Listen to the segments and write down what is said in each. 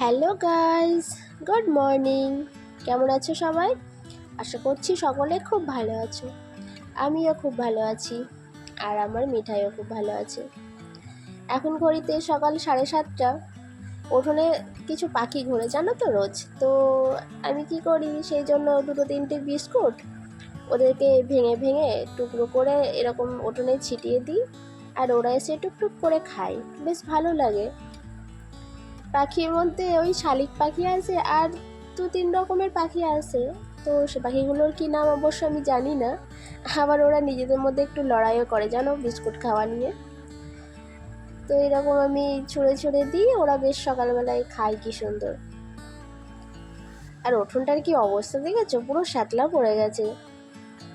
Hello guys, good morning. কেমন আছো সবাই? আশা করছি সকলে খুব ভালো আছো। আমিও খুব ভালো আছি, আর আমার মিঠাইও খুব ভালো আছে। এখন ঘড়িতে সকাল সাড়ে সাতটা। উঠোনে কিছু পাখি ঘুরে, জানো তো রোজ? তো আমি কি করি, সেই জন্য দুটো তিনটে বিস্কুট ওদেরকে ভেঙে ভেঙে টুকরো করে এরকম উঠোনে ছিটিয়ে দিই, আর ওরা এসে টুকটুক করে খায়। বেশ ভালো লাগে। পাখির মধ্যে ওই শালিক পাখি আছে আর দু তিন রকমের পাখি আছে। তো সে পাখিগুলোর কী নাম অবশ্য আমি জানি না। আবার ওরা নিজেদের মধ্যে একটু লড়াইও করে, জানো? বিস্কুট খাওয়া নিয়ে। তো এরকম আমি ছুঁড়ে ছুঁড়ে দিই ওরা বেশ সকালবেলায় খায়, কি সুন্দর। আর উঠোনটার কি অবস্থা দেখেছ? পুরো শ্যাতলা পড়ে গেছে।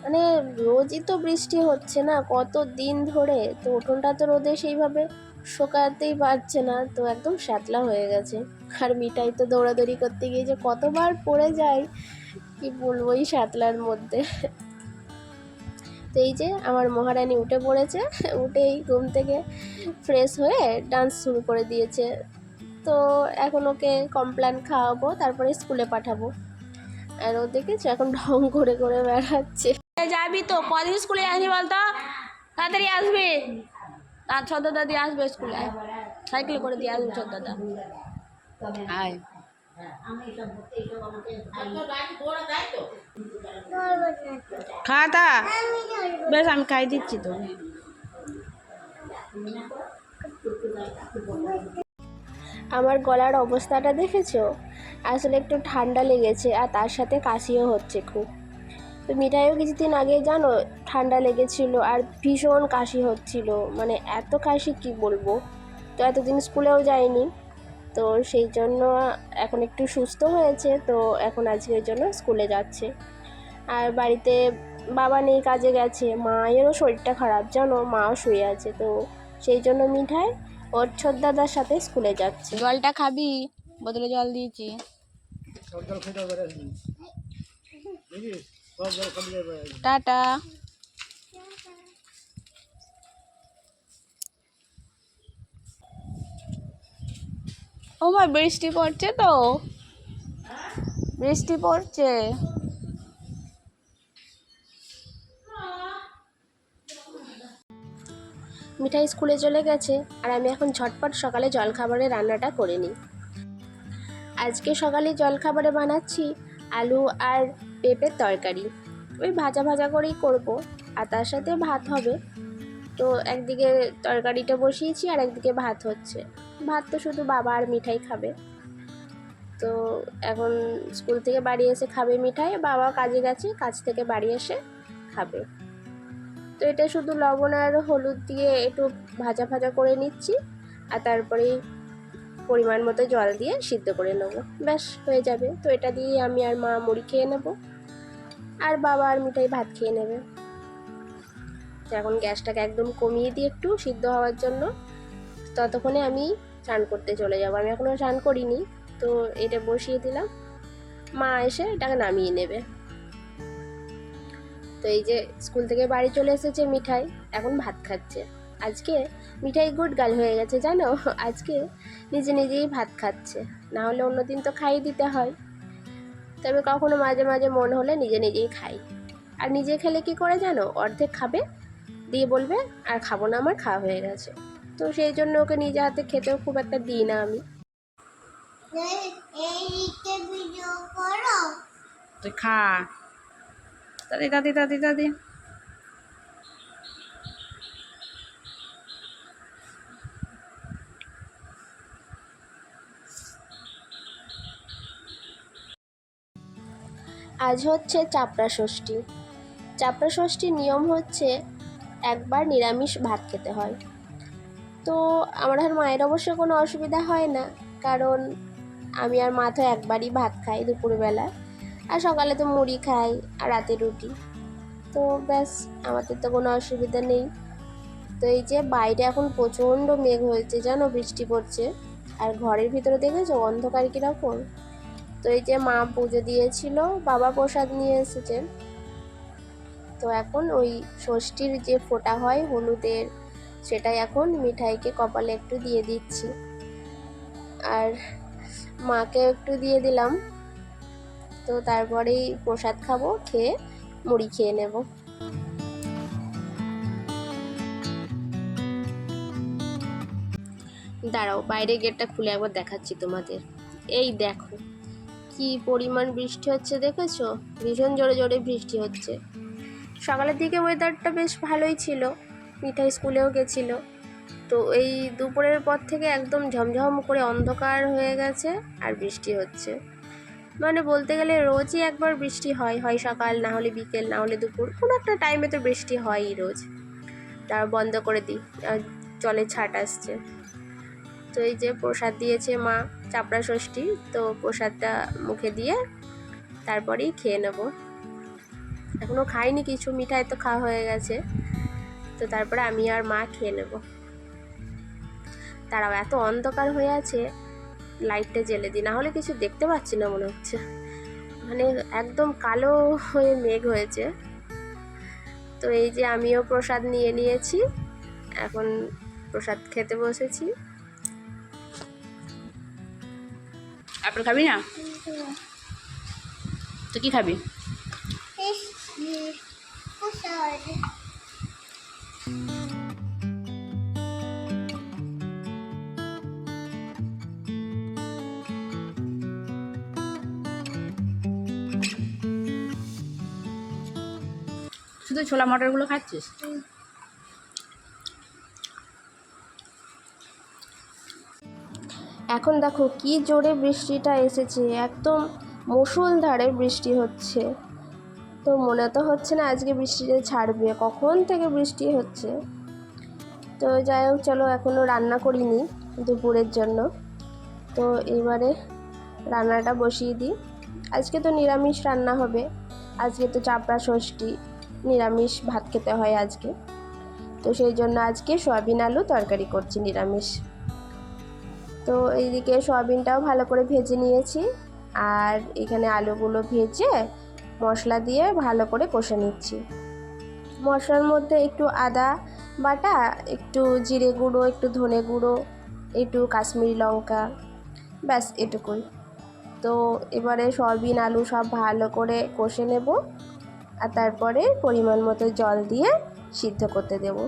মানে রোজই তো বৃষ্টি হচ্ছে না, কত দিন ধরে? তো উঠোনটা তো রোদে সেইভাবে শোকাতেই পারছে না, তো একদম শ্যাতলা হয়ে গেছে। আর মিঠাই তো দৌড়াদৌড়ি করতে গিয়ে যে কতবার পড়ে যায়, কি বলব এই শ্যাতলার মধ্যে। তো এই যে আমার মহারানী উঠে পড়েছে, উঠেই ঘুম থেকে ফ্রেশ হয়ে ডান্স শুরু করে দিয়েছে। তো এখন ওকে কমপ্ল্যান খাওয়াবো, তারপরে স্কুলে পাঠাবো। আর ও দেখেছ এখন ঢং করে করে বেড়াচ্ছে। যাবি তো, কদিন স্কুলে আসবি বলতো? তাড়াতাড়ি আসবি। তার ছোট দাদি আসবে স্কুলে। সাইকেল করে দিয়ে আসবে ছোট দাদা আয়। খাতা? বেশ আমি খাই দিচ্ছি তো। আমার গলার অবস্থাটা দেখেছ? আসলে একটু ঠান্ডা লেগেছে আর তার সাথে কাশিও হচ্ছে খুব। তো মিঠাইও কিছুদিন আগে জানো, ঠান্ডা লেগেছিল আর ভীষণ কাশি হচ্ছিল। মানে এত কাশি কি বলব? তো এতদিন স্কুলেও যায়নি তো সেই জন্য এখন একটু সুস্থ হয়েছে, তো এখন আজকের জন্য স্কুলে যাচ্ছে। আর বাড়িতে বাবা নেই, কাজে গেছে। মায়েরও শরীরটা খারাপ, জানো? মাও শুয়ে আছে। তো সেই জন্য মিঠাই ওর ছোট দাদার সাথে স্কুলে যাচ্ছে। জলটা খাবি? বোতলে জল দিয়েছি। টাটা। ও মা, বৃষ্টি পড়ছে তো? বৃষ্টি পড়ছে। মিঠাই স্কুলে চলে গেছে, আর আমি এখন ঝটপট সকালে জলখাবারে রান্নাটা করে নিই। আজকে সকালে জলখাবারে বানাচ্ছি আলু আর পেঁপের তরকারি। ওই ভাজা ভাজা করেই করব, আর তার সাথে ভাত হবে। তো একদিকে তরকারিটা বসিয়েছি, আর একদিকে ভাত হচ্ছে। ভাত তো শুধু বাবা আর মিঠাই খাবে। তো এখন স্কুল থেকে বাড়ি এসে খাবে মিঠাই, বাবা কাজে গেছে, কাজ থেকে বাড়ি এসে খাবে। তো এটা শুধু লবণ আর হলুদ দিয়ে একটু ভাজা ভাজা করে নিচ্ছি, আর তারপরে পরিমাণ মতো জল দিয়ে সিদ্ধ করে নেব। ব্যাস, হয়ে যাবে। তো এটা দিয়ে আমি আর মা মুড়ি খেয়ে নেব। আর বাবা আর মিঠাই ভাত খেয়ে নেবে। এখন গ্যাসটাকে একদম কমিয়ে দিই একটু সিদ্ধ হওয়ার জন্য ততক্ষণে আমি চান করতে চলে যাব। আমি এখনও চান করিনি, তো এটা বসিয়ে দিলাম। মা এসে এটাকে নামিয়ে নেবে। তো এই যে স্কুল থেকে বাড়ি চলে এসেছে মিঠাই, এখন ভাত খাচ্ছে। আজকে মিঠাই গুড গাল হয়ে গেছে, জানো? আজকে নিজে নিজেই ভাত খাচ্ছে। না হলে অন্যদিন তো খাইয়ে দিতে হয়। তবে কখনো মাঝে মাঝে মন হলে নিজে নিজেই খাই আর নিজে খেলে কি করে জানো অর্ধেক খাবে দিয়ে বলবে আর খাব না আমার খাওয়া হয়ে গেছে তো সেই জন্য ওকে নিজে হাতে খেতেও খুব একটা দিই না আমি খা দাদি দাদি দাদি দাদি আজ হচ্ছে চাপড়া ষষ্ঠী। চাপড়া ষষ্ঠীর নিয়ম হচ্ছে একবার নিরামিষ ভাত খেতে হয়। তো আমার আর মায়ের অবশ্য কোনো অসুবিধা হয় না, কারণ আমি আর মা তো একবারই ভাত খাই দুপুরবেলা। আর সকালে তো মুড়ি খাই আর রাতে রুটি। তো ব্যাস, আমাদের তো কোনো অসুবিধা নেই। তো এই যে বাইরে এখন প্রচণ্ড মেঘ হয়েছে, জানো বৃষ্টি পড়ছে। আর ঘরের ভিতরে দেখেছ অন্ধকার কীরকম? তো এই যে মা পুজো দিয়েছিল, বাবা প্রসাদ নিয়ে এসেছে তো এখন ওই ষষ্ঠীর যে ফোঁটা হয় হলুদের, সেটাই এখন মিঠাইকে কপালে একটু দিয়ে দিচ্ছি। আর মাকে একটু দিয়ে দিলাম। তো তারপরেই প্রসাদ খাব, খেয়ে মুড়ি খেয়ে নেব। দাঁড়াও বাইরে গেটটা খুলে একবার দেখাচ্ছি তোমাদের। এই দেখো। কি পরিমাণ বৃষ্টি হচ্ছে দেখেছ? ভীষণ জোরে জোরে বৃষ্টি হচ্ছে। সকালের দিকে ওয়েদারটা বেশ ভালোই ছিল। মিঠাই স্কুলেও গেছিল। তো এই দুপুরের পর থেকে একদম ঝমঝম করে অন্ধকার হয়ে গেছে আর বৃষ্টি হচ্ছে। মানে বলতে গেলে রোজই একবার বৃষ্টি হয় হয় সকাল, না হলে বিকেল, না হলে দুপুর। কোনো একটা টাইমে তো বৃষ্টি হয়ই রোজ। তার বন্ধ করে দিই। আর জলে ছাট আসছে। তো এই যে প্রসাদ দিয়েছে মা চাপড়া ষষ্ঠী, তো প্রসাদটা মুখে দিয়ে তারপরেই খেয়ে নেব। এখনও খাইনি কিছু, মিঠাই তো খাওয়া হয়ে গেছে। তো তারপরে আমি আর মা খেয়ে নেব। তারাও এত অন্ধকার হয়ে আছে, লাইটটা জ্বেলে দিই। না হলে কিছু দেখতে পাচ্ছি না মনে হচ্ছে। মানে একদম কালো হয়ে মেঘ হয়েছে। তো এই যে আমিও প্রসাদ নিয়ে নিয়েছি। এখন প্রসাদ খেতে বসেছি। আপেল খাবি না? তো কি খাবি? শুধু ছোলা মটরগুলো খাচ্ছিস? এখন দেখো কি জোরে বৃষ্টিটা এসেছে, একদম মুষলধারে বৃষ্টি হচ্ছে। তো মনে তো হচ্ছে না আজকে বৃষ্টিটা ছাড়বে, কখন থেকে বৃষ্টি হচ্ছে? তো যাই হোক, চলো এখনও রান্না করিনি দুপুরের জন্য। তো এবারে রান্নাটা বসিয়ে দিই। আজকে তো নিরামিষ রান্না হবে, আজকে তো চাপড়া ষষ্ঠী, নিরামিষ ভাত খেতে হয় আজকে। তো সেই জন্য আজকে সয়াবিন আলু তরকারি করছি নিরামিষ। তো এইদিকে সয়াবিনটাও ভালো করে ভেজে নিয়েছি। আর এখানে আলুগুলো ভেজে মশলা দিয়ে ভালো করে কষে নিচ্ছি। মশলার মধ্যে একটু আদা বাটা, একটু জিরে গুঁড়ো, একটু ধনে গুঁড়ো, একটু কাশ্মীরি লঙ্কা, ব্যাস এটুকুই। তো এবারে সয়াবিন, আলু সব ভালো করে কষে নেব। আর তারপরে পরিমাণ মতো জল দিয়ে সিদ্ধ করতে দেবো।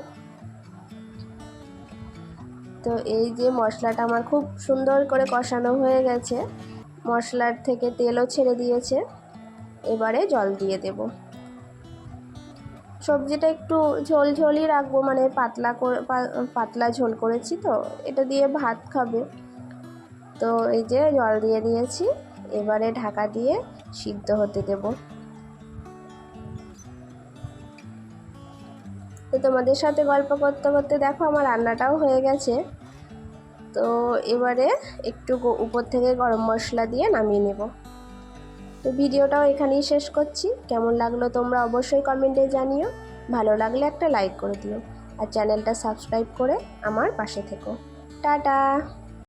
তো এই যে মশলাটা আমার খুব সুন্দর করে কষানো হয়ে গেছে, মশলার থেকে তেলও ছেড়ে দিয়েছে, এবারে জল দিয়ে দেব। সবজিটা একটু ঝোল ঝোলই রাখব মানে পাতলা করে পাতলা ঝোল করেছি তো, এটা দিয়ে ভাত খাবে। তো এই যে জল দিয়ে দিয়েছি, এবারে ঢাকা দিয়ে সিদ্ধ হতে দেব। তো তোমাদের সাথে গল্প করতে করতে দেখো আমার রান্নাটাও হয়ে গেছে। তো এবারে একটু উপর থেকে গরম মশলা দিয়ে নামিয়ে নেব। তো ভিডিওটাও এখানেই শেষ করছি। কেমন লাগল তোমরা অবশ্যই কমেন্টে জানিও। ভালো লাগলে একটা লাইক করে দিও। আর চ্যানেলটা সাবস্ক্রাইব করে আমার পাশে থেকো। টাটা!